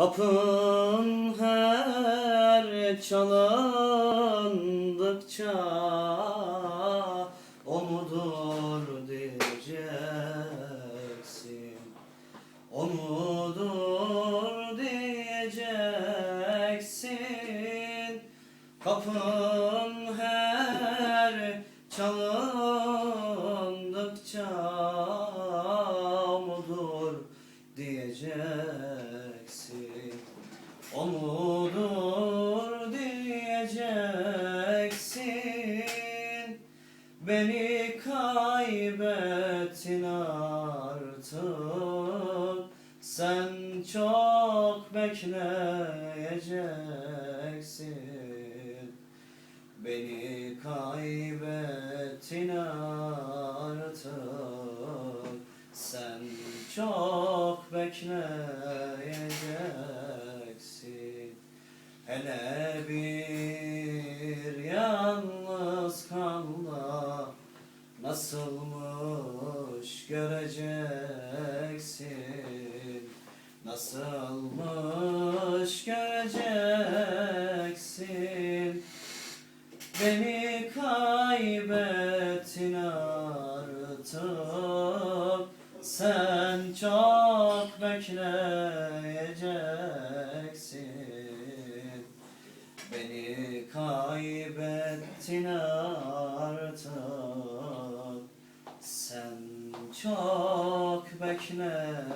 Kapın her çalındıkça o diyeceksin. O diyeceksin. Kapın her çalındıkça o mudur diyeceksin Beni kaybettin artık. Sen çok bekleyeceksin. Beni kaybettin artık. Sen çok bekleyeceksin. Hele Nasılmış göreceksin? Nasılmış göreceksin? Beni kaybettin artık. Sen çok bekleyeceksin. Beni kaybettin artık çok bekleyeceksin